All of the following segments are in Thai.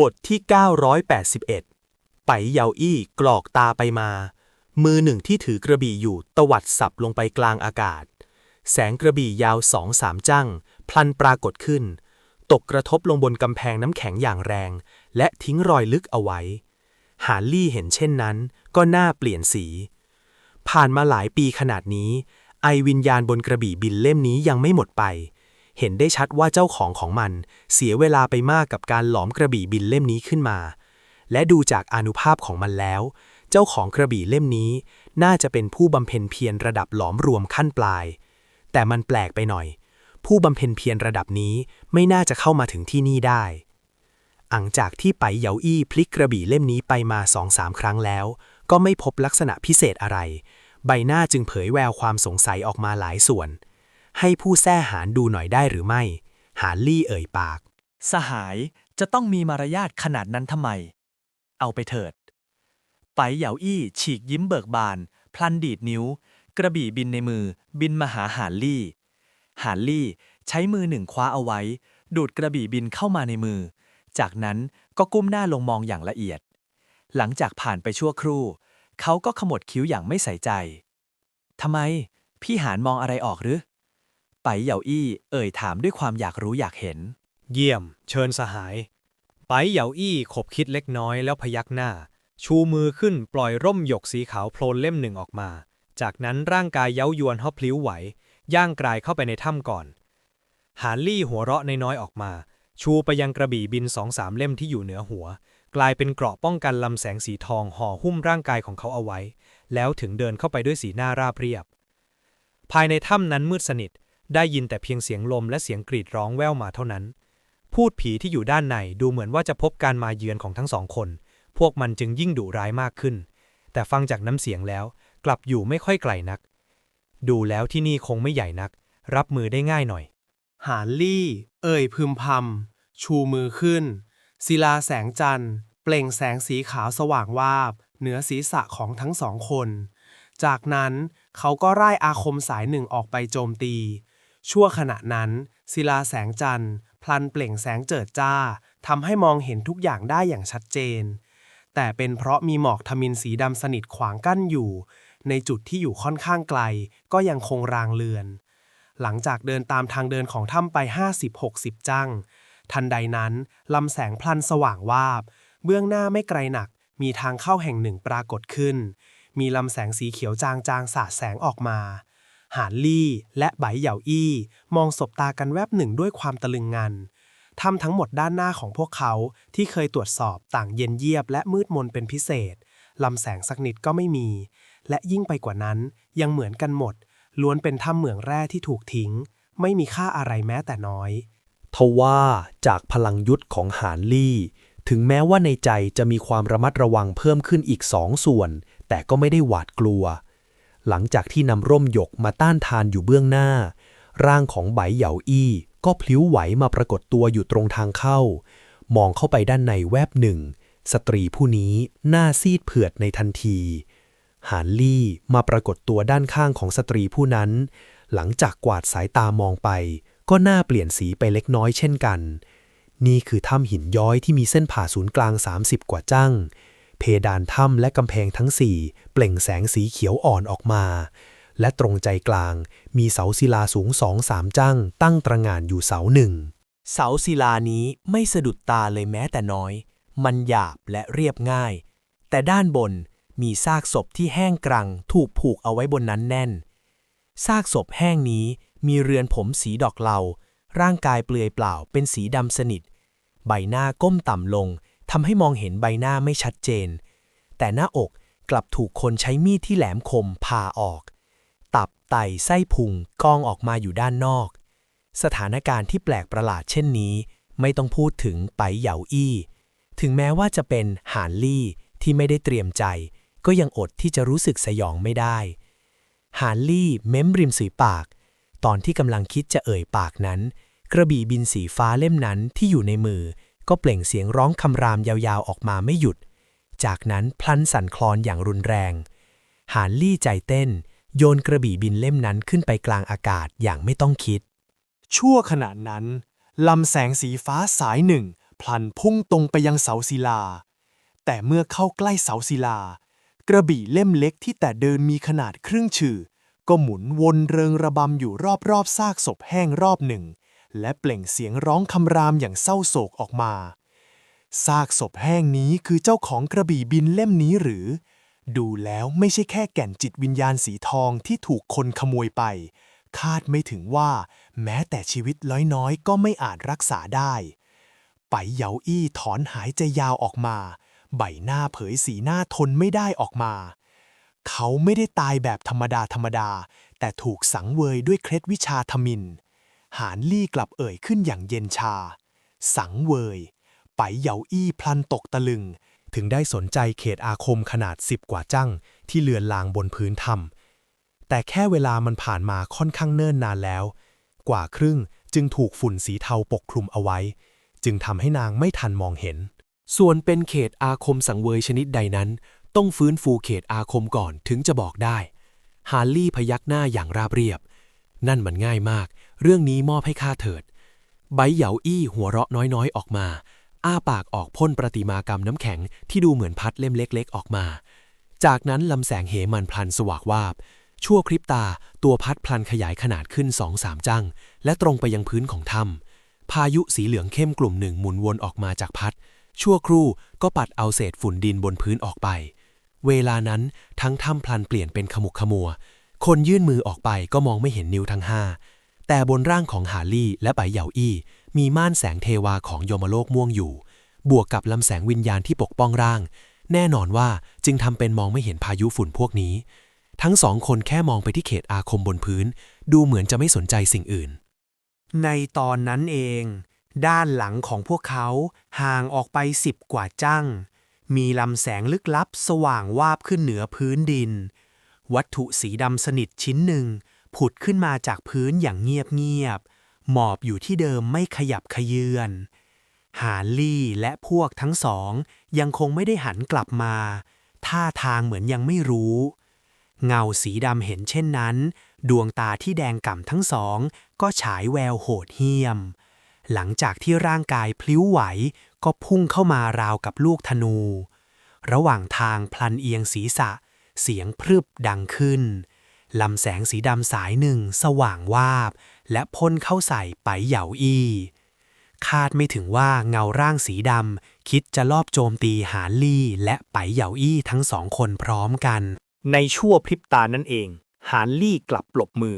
บทที่ 981 ไปเยาอี้กรอกตาไปมา มือหนึ่งที่ถือกระบี่อยู่ตวัดสับลงไปกลางอากาศ แสงกระบี่ยาวสองสามจั่งพลันปรากฏขึ้น ตกกระทบลงบนกำแพงน้ำแข็งอย่างแรง และทิ้งรอยลึกเอาไว้ หาลี่เห็นเช่นนั้น ก็หน้าเปลี่ยนสี ผ่านมาหลายปีขนาดนี้ ไอวิญญาณบนกระบี่บินเล่มนี้ยังไม่หมดไป เห็นได้ชัดว่าเจ้าของของมัน เสียเวลาไปมากกับการหลอมกระบี่บินเล่มนี้ขึ้นมา และดูจากอานุภาพของมันแล้ว เจ้าของกระบี่เล่มนี้ น่าจะเป็นผู้บำเพ็ญเพียรระดับหลอมรวมขั้นปลาย แต่มันแปลกไปหน่อย ผู้บำเพ็ญเพียรระดับนี้ไม่น่าจะเข้ามาถึงที่นี่ได้หลังจากที่ไปเหยาอี้พลิกกระบี่เล่มนี้ไปมาสองสามครั้งแล้ว ก็ไม่พบลักษณะพิเศษอะไร ใบหน้าจึงเผยแววความสงสัยออกมาหลายส่วน ให้ผู้แท้หารดูหน่อยได้หรือไม่ หาลี่เอ่ยปาก สหายจะต้องมีมารยาทขนาดนั้นทำไม เอาไปเถิด ไปเหยาอี้ฉีกยิ้มเบิกบาน พลันดีดนิ้ว กระบี่บินในมือ บินมาหาหานลี่ หานลี่ใช้มือหนึ่งคว้าเอาไว้ ดูดกระบี่บินเข้ามาในมือ จากนั้นก็ก้มหน้าลงมองอย่างละเอียด หลังจากผ่านไปชั่วครู่ เขาก็ขมวดคิ้วอย่างไม่ใส่ใจทำไม พี่หานมองอะไรออกหรือ ไปเหยาอี้ เอ่ยถามด้วยความอยากรู้อยากเห็น เยี่ยม เชิญสหาย ไปเหยาอี้ขบคิดเล็กน้อยแล้วพยักหน้า ชูมือขึ้นปล่อยร่มหยกสีขาวโพลนเล่มหนึ่งออกมา จากนั้นร่างกายเย้ายวนฮอพลิ้วไหว ย่างกลายเข้าไปในถ้ำก่อน หานลี่หัวเราะน้อยๆออกมา ชูไปยังกระบี่บินสองสามเล่มที่อยู่เหนือหัว กลายเป็นเกราะป้องกันลำแสงสีทองห่อหุ้มร่างกายของเขาเอาไว้ แล้วถึงเดินเข้าไปด้วยสีหน้าราบเรียบ ภายในถ้ำนั้นมืดสนิท ได้ยินแต่เพียงเสียงลมและเสียงกรีดร้องแว่วมาเท่านั้น พูดผีที่อยู่ด้านในดูเหมือนว่าจะพบการมาเยือนของทั้งสองคน พวกมันจึงยิ่งดุร้ายมากขึ้น แต่ฟังจากน้ำเสียงแล้วกลับอยู่ไม่ค่อยไกลนัก ดูแล้วที่นี่คงไม่ใหญ่นัก รับมือได้ง่ายหน่อย หานลี่ เอ่ยพึมพำชูมือขึ้น ศิลาแสงจันทร์ เปล่งแสงสีขาวสว่างวาบ เหนือศีรษะของทั้งสองคน จากนั้นเขาก็ร่ายอาคมสายหนึ่งออกไปโจมตี ชั่วขณะนั้น ศิลาแสงจันทร์ พลันเปล่งแสงเจิดจ้าทำให้มองเห็นทุกอย่างได้อย่างชัดเจน แต่เป็นเพราะมีหมอกทมินสีดำสนิทขวางกั้นอยู่ ในจุดที่อยู่ค่อนข้างไกล ก็ยังคงรางเลือน หลังจากเดินตามทางเดินของถ้ำไป 50-60 จัง ทันใดนั้นลำแสงพลันสว่างวาบ เบื้องหน้าไม่ไกลหนัก มีทางเข้าแห่งหนึ่งปรากฏขึ้น มีลำแสงสีเขียวจางจางๆสาดแสงออกมา หานลี่และไบเหยาอี้ มองสบตากันแวบหนึ่งด้วยความตะลึงงันถ้ำทั้งหมดด้านหน้าของพวกเขาที่เคยตรวจสอบต่างเย็นเยียบและมืดมนเป็นพิเศษลำแสงสักนิดก็ไม่มี และยิ่งไปกว่านั้นยังเหมือนกันหมด ล้วนเป็นถ้ำเหมืองแร่ที่ถูกทิ้ง ไม่มีค่าอะไรแม้แต่น้อย ทว่าจากพลังยุทธของหานลี่ ถึงแม้ว่าในใจจะมีความระมัดระวังเพิ่มขึ้นอีกสองส่วน แต่ก็ไม่ได้หวาดกลัว หลังจากที่นำร่มหยกมาต้านทานอยู่เบื้องหน้า ร่างของไบเหยาอี้ก็พลิ้วไหวมาปรากฏตัวอยู่ตรงทางเข้า มองเข้าไปด้านในแวบหนึ่ง สตรีผู้นี้หน้าซีดเผือดในทันที หานลี่มาปรากฏตัวด้านข้างของสตรีผู้นั้น หลังจากกวาดสายตามองไป ก็หน้าเปลี่ยนสีไปเล็กน้อยเช่นกัน นี่คือถ้ำหินย้อยที่มีเส้นผ่าศูนย์กลาง 30 กว่าจั่ง เพดานถ้ำและกำแพงทั้งสี่เปล่งแสงสีเขียวอ่อนออกมา และตรงใจกลางมีเสาศิลาสูงสองสามจั่งตั้งตระงานอยู่เสาหนึ่ง เสาศิลานี้ไม่สะดุดตาเลยแม้แต่น้อย มันหยาบและเรียบง่าย แต่ด้านบนมีซากศพที่แห้งกรังถูกผูกเอาไว้บนนั้นแน่น ซากศพแห้งนี้มีเรือนผมสีดอกเหลาร่างกายเปลือยเปล่าเป็นสีดำสนิท ใบหน้าก้มต่ำลง ทำให้มองเห็นใบหน้าไม่ชัดเจน แต่หน้าอกกลับถูกคนใช้มีดที่แหลมคมผ่าออก ตับไตไส้พุงกองออกมาอยู่ด้านนอก สถานการณ์ที่แปลกประหลาดเช่นนี้ ไม่ต้องพูดถึงไปเหยาอี้ ถึงแม้ว่าจะเป็นหานลี่ที่ไม่ได้เตรียมใจ ก็ยังอดที่จะรู้สึกสยองไม่ได้ หานลี่เม้มริมสีปาก ตอนที่กำลังคิดจะเอ่ยปากนั้น กระบี่บินสีฟ้าเล่มนั้นที่อยู่ในมือ ก็เปล่งเสียงร้องคำรามยาวๆออกมาไม่หยุด จากนั้นพลันสั่นคลอนอย่างรุนแรง หานลี่ใจเต้น โยนกระบี่บินเล่มนั้นขึ้นไปกลางอากาศอย่างไม่ต้องคิด ชั่วขณะนั้นลำแสงสีฟ้าสายหนึ่ง พลันพุ่งตรงไปยังเสาศิลา แต่เมื่อเข้าใกล้เสาศิลา กระบี่เล่มเล็กที่แต่เดินมีขนาดครึ่งชื่อก็หมุนวนเริงระบำอยู่รอบๆซากศพแห้งรอบหนึ่ง และเปล่งเสียงร้องคำรามอย่างเศร้าโศกออกมา ซากศพแห้งนี้คือเจ้าของกระบี่บินเล่มนี้หรือ ดูแล้วไม่ใช่แค่แก่นจิตวิญญาณสีทองที่ถูกคนขโมยไป คาดไม่ถึงว่า แม้แต่ชีวิตน้อยๆ ก็ไม่อาจรักษาได้ ไปเหยาอี้ถอนหายใจยาวออกมา ใบหน้าเผยสีหน้าทนไม่ได้ออกมา เขาไม่ได้ตายแบบธรรมดาธรรมดา แต่ถูกสังเวยด้วยเคล็ดวิชาธมิน หานลี่กลับเอ่ยขึ้นอย่างเย็นชา สังเวยไปเหยาอี้พลันตกตะลึง ถึงได้สนใจเขตอาคมขนาดสิบกว่าจังที่เลือนลางบนพื้นถ้ำแต่แค่เวลามันผ่านมาค่อนข้างเนิ่นนานแล้ว กว่าครึ่งจึงถูกฝุ่นสีเทาปกคลุมเอาไว้ จึงทำให้นางไม่ทันมองเห็น ส่วนเป็นเขตอาคมสังเวยชนิดใดนั้น ต้องฟื้นฟูเขตอาคมก่อนถึงจะบอกได้ ฮาร์ลี่พยักหน้าอย่างราบเรียบ นั่นมันง่ายมาก เรื่องนี้มอบให้ข้าเถิด ใบเหยาอี้หัวเราะน้อยๆออกมา อ้าปากออกพ่นประติมากรรมน้ำแข็งที่ดูเหมือนพัดเล่มเล็ก ๆ ออกมา จากนั้นลำแสงเหมันพลันสว่างวาบ ชั่วคริปตาตัวพัดพลันขยายขนาดขึ้นสองสามจัง และตรงไปยังพื้นของถ้ำพายุสีเหลืองเข้มกลุ่มหนึ่งหมุนวนออกมาจากพัด ชั่วครู่ก็ปัดเอาเศษฝุ่นดินบนพื้นออกไป เวลานั้นทั้งถ้ำพลันเปลี่ยนเป็นขมุกขมัว คนยื่นมือออกไปก็มองไม่เห็นนิ้วทั้งห้าแต่บนร่างของหาลี่และไปเหยาอี้มีม่านแสงเทวาของโยมโลกม่วงอยู่ บวกกับลำแสงวิญญาณที่ปกป้องร่าง แน่นอนว่าจึงทำเป็นมองไม่เห็นพายุฝุ่นพวกนี้ ทั้งสองคนแค่มองไปที่เขตอาคมบนพื้น ดูเหมือนจะไม่สนใจสิ่งอื่น ในตอนนั้นเอง ด้านหลังของพวกเขาห่างออกไปสิบกว่าจังมีลำแสงลึกลับสว่างวาบขึ้นเหนือพื้นดิน วัตถุสีดำสนิทชิ้นหนึ่ง ผุดขึ้นมาจากพื้นอย่างเงียบๆ หมอบอยู่ที่เดิมไม่ขยับขยื่นหาลี่และพวกทั้งสอง ยังคงไม่ได้หันกลับมา ท่าทางเหมือนยังไม่รู้ เงาสีดำเห็นเช่นนั้น ดวงตาที่แดงก่ำทั้งสอง ก็ฉายแววโหดเหี้ยม หลังจากที่ร่างกายพลิ้วไหวก็พุ่งเข้ามาราวกับลูกธนู ระหว่างทางพลันเอียงศีรษะ เสียงพรึบดังขึ้นลำแสงสีดำสายหนึ่งสว่างวาบ และพ่นเข้าใส่ไปเหยาอี้ คาดไม่ถึงว่าเงาร่างสีดำคิดจะลอบโจมตีหานลี่และไปเหยาอี้ทั้งสองคนพร้อมกัน ในชั่วพริบตานั่นเอง หานลี่กลับปลบมือ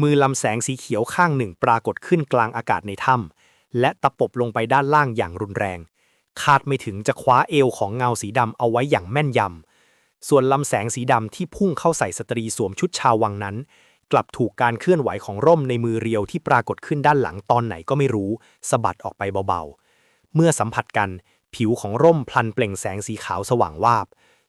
มือลำแสงสีเขียวข้างหนึ่งปรากฏขึ้นกลางอากาศในถ้ำและตะปบลงไปด้านล่างอย่างรุนแรง คาดไม่ถึงจะคว้าเอวของเงาสีดำเอาไว้อย่างแม่นยำ ส่วนลำแสงสีดำที่พุ่งเข้าใส่สตรีสวมชุดชาววังนั้น กลับถูกการเคลื่อนไหวของร่มในมือเรียวที่ปรากฏขึ้นด้านหลังตอนไหนก็ไม่รู้สะบัดออกไปเบาๆ เมื่อสัมผัสกัน ผิวของร่มพลันเปล่งแสงสีขาวสว่างวาบ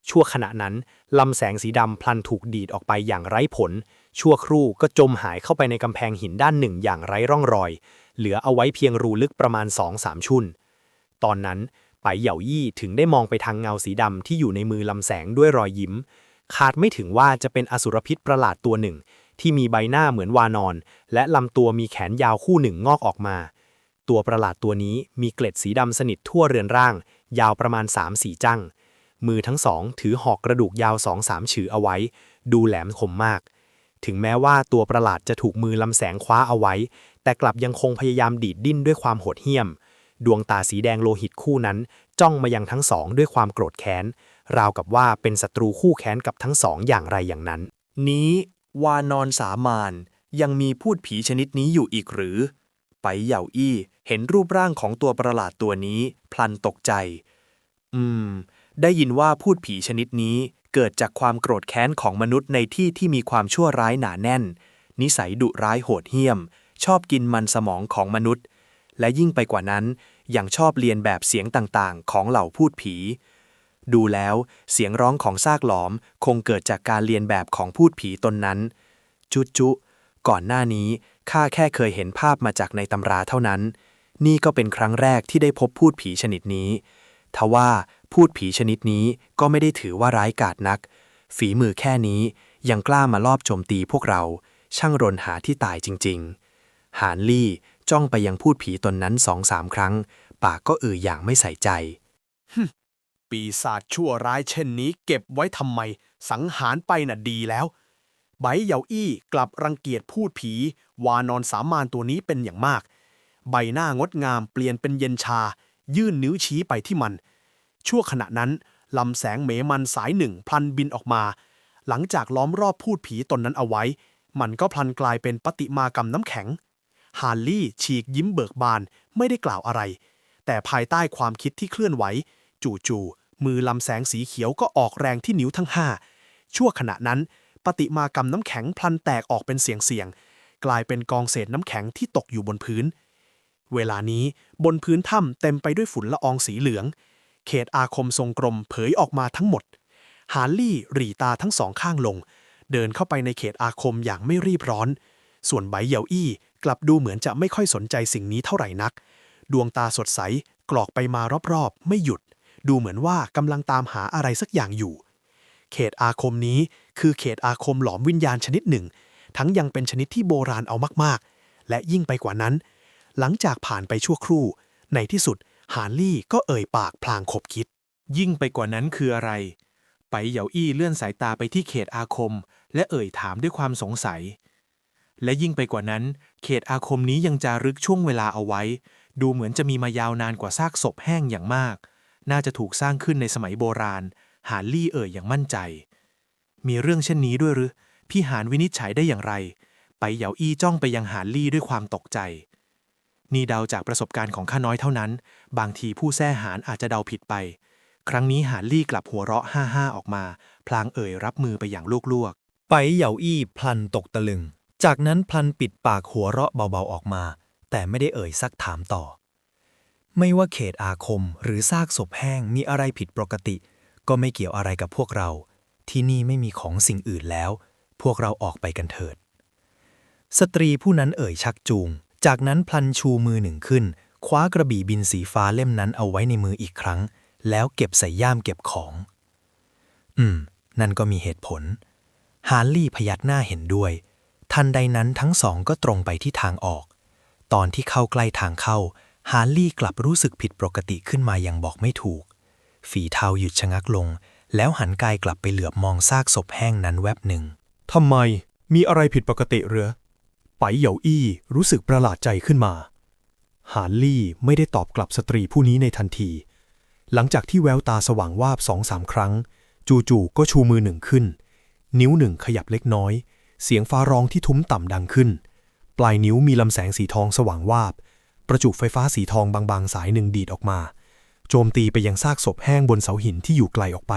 ชั่วขณะนั้นลำแสงสีดำพลันถูกดีดออกไปอย่างไร้ผล ชั่วครู่ก็จมหายเข้าไปในกำแพงหินด้านหนึ่งอย่างไร้ร่องรอย เหลือเอาไว้เพียงรูลึกประมาณสองสามชุนตอนนั้น ไปเหย่ายี่ถึงได้มองไปทางเงาสีดำที่อยู่ในมือลำแสงด้วยรอยยิ้ม คาดไม่ถึงว่าจะเป็นอสุรพิษประหลาดตัวหนึ่ง ที่มีใบหน้าเหมือนวานอน และลำตัวมีแขนยาวคู่หนึ่งงอกออกมา ตัวประหลาดตัวนี้มีเกล็ดสีดำสนิททั่วเรือนร่าง ยาวประมาณ3-4จั่งมือทั้งสองถือหอกกระดูกยาวสองสามฉือเอาไว้ ดูแหลมคมมาก ถึงแม้ว่าตัวประหลาดจะถูกมือลำแสงคว้าเอาไว้ แต่กลับยังคงพยายามดีดดิ้นด้วยความโหดเหี้ยม ดวงตาสีแดงโลหิตคู่นั้น จ้องมายังทั้งสองด้วยความโกรธแค้น ราวกับว่าเป็นศัตรูคู่แค้นกับทั้งสองอย่างไรอย่างนั้น นี้วานอนสามานยังมีพูดผีชนิดนี้อยู่อีกหรือ ไปเหย่าอี้เห็นรูปร่างของตัวประหลาดตัวนี้ พลันตกใจ อืม ได้ยินว่าพูดผีชนิดนี้เกิดจากความโกรธแค้นของมนุษย์ในที่ที่มีความชั่วร้ายหนาแน่น นิสัยดุร้ายโหดเหี้ยม ชอบกินมันสมองของมนุษย์ และยิ่งไปกว่านั้น ยังชอบเลียนแบบเสียงต่างๆ ของเหล่าพูดผี ดูแล้วเสียงร้องของซากหลอมคงเกิดจากการเรียนแบบของพูดผีตนนั้น จุจุก่อนหน้านี้ข้าแค่เคยเห็นภาพมาจากในตำราเท่านั้น นี่ก็เป็นครั้งแรกที่ได้พบพูดผีชนิดนี้ ทว่าพูดผีชนิดนี้ก็ไม่ได้ถือว่าร้ายกาจนัก ฝีมือแค่นี้ยังกล้ามาลอบโจมตีพวกเรา ช่างรนหาที่ตายจริง ๆ หานลี่ จ้องไปยังพูดผีตนนั้นสองสามครั้ง ปากก็เอ่ยอย่างไม่ใส่ใจ ปีศาจชั่วร้ายเช่นนี้เก็บไว้ทำไม สังหารไปน่ะดีแล้ว ไบเหยาอี้กลับรังเกียจพูดผี วานอนสามานตัวนี้เป็นอย่างมาก ใบหน้างดงามเปลี่ยนเป็นเย็นชา ยื่นนิ้วชี้ไปที่มัน ชั่วขณะนั้นลำแสงเหมมันสายหนึ่งพลันบินออกมา หลังจากล้อมรอบพูดผีตนนั้นเอาไว้ มันก็พลันกลายเป็นปฏิมากรรมน้ำแข็ง ฮาร์ลี่ฉีกยิ้มเบิกบานไม่ได้กล่าวอะไร แต่ภายใต้ความคิดที่เคลื่อนไหว จู่ๆมือลำแสงสีเขียวก็ออกแรงที่นิ้วทั้งห้าชั่วขณะนั้น ปฏิมากรรมน้ำแข็งพลันแตกออกเป็นเสียงเสียงกลายเป็นกองเศษน้ำแข็งที่ตกอยู่บนพื้น เวลานี้บนพื้นถ้ำเต็มไปด้วยฝุ่นละอองสีเหลือง เขตอาคมทรงกลมเผยออกมาทั้งหมด ฮาร์ลี่หรี่ตาทั้งสองข้างลง เดินเข้าไปในเขตอาคมอย่างไม่รีบร้อน ส่วนไบเยาอี้กลับดูเหมือนจะไม่ค่อยสนใจสิ่งนี้เท่าไหร่นัก ดวงตาสดใสกรอกไปมารอบๆ ไม่หยุด ดูเหมือนว่ากำลังตามหาอะไรสักอย่างอยู่ เขตอาคมนี้คือเขตอาคมหลอมวิญญาณชนิดหนึ่ง ทั้งยังเป็นชนิดที่โบราณเอามากๆ และยิ่งไปกว่านั้น หลังจากผ่านไปชั่วครู่ ในที่สุดฮาร์ลี่ก็เอ่ยปากพลางขบคิด ยิ่งไปกว่านั้นคืออะไร ไปเหยาอี้เลื่อนสายตาไปที่เขตอาคม และเอ่ยถามด้วยความสงสัย และยิ่งไปกว่านั้น เขตอาคมนี้ยังจารึกช่วงเวลาเอาไว้ ดูเหมือนจะมีมายาวนานกว่าซากศพแห้งอย่างมาก น่าจะถูกสร้างขึ้นในสมัยโบราณ หาลี่เอ่ยอย่างมั่นใจ มีเรื่องเช่นนี้ด้วยหรือ พี่หานวินิจฉัยได้อย่างไร ไปเหยาอี้จ้องไปยังหาลี่ด้วยความตกใจ นี่เดาจากประสบการณ์ของข้าน้อยเท่านั้น บางทีผู้แท้หารอาจจะเดาผิดไป ครั้งนี้หาลี่กลับหัวเราะห้าห้าออกมา พลางเอ่ยรับมือไปอย่างลวกไปเหยาอี้พลันตกตะลึง จากนั้นพลันปิดปากหัวเราะเบาๆออกมา แต่ไม่ได้เอ่ยซักถามต่อ ไม่ว่าเขตอาคมหรือซากศพแห้งมีอะไรผิดปกติ ก็ไม่เกี่ยวอะไรกับพวกเรา ที่นี่ไม่มีของสิ่งอื่นแล้ว พวกเราออกไปกันเถิด สตรีผู้นั้นเอ่ยชักจูง จากนั้นพลันชูมือหนึ่งขึ้น คว้ากระบี่บินสีฟ้าเล่มนั้นเอาไว้ในมืออีกครั้ง แล้วเก็บใส่ย่ามเก็บของ อืม นั่นก็มีเหตุผล ฮาร์ลี่พยักหน้าเห็นด้วย ทันใดนั้นทั้งสองก็ตรงไปที่ทางออก ตอนที่เข้าใกล้ทางเข้า ฮาร์ลี่กลับรู้สึกผิดปกติขึ้นมาอย่างบอกไม่ถูก ฝีเท้าหยุดชะงักลง แล้วหันกายกลับไปเหลือบมองซากศพแห้งนั้นแวบหนึ่งทำไมมีอะไรผิดปกติเหรือไปเหยาอี้รู้สึกประหลาดใจขึ้นมาหานลี่ไม่ได้ตอบกลับสตรีผู้นี้ในทันที หลังจากที่แววตาสว่างวาบสองสามครั้ง จู่ๆก็ชูมือหนึ่งขึ้น นิ้วหนึ่งขยับเล็กน้อย เสียงฟ้าร้องที่ทุ้มต่ำดังขึ้น ปลายนิ้วมีลำแสงสีทองสว่างวาบ ประจุไฟฟ้าสีทองบางๆ สายหนึ่งดีดออกมา โจมตีไปยังซากศพแห้งบนเสาหินที่อยู่ไกลออกไป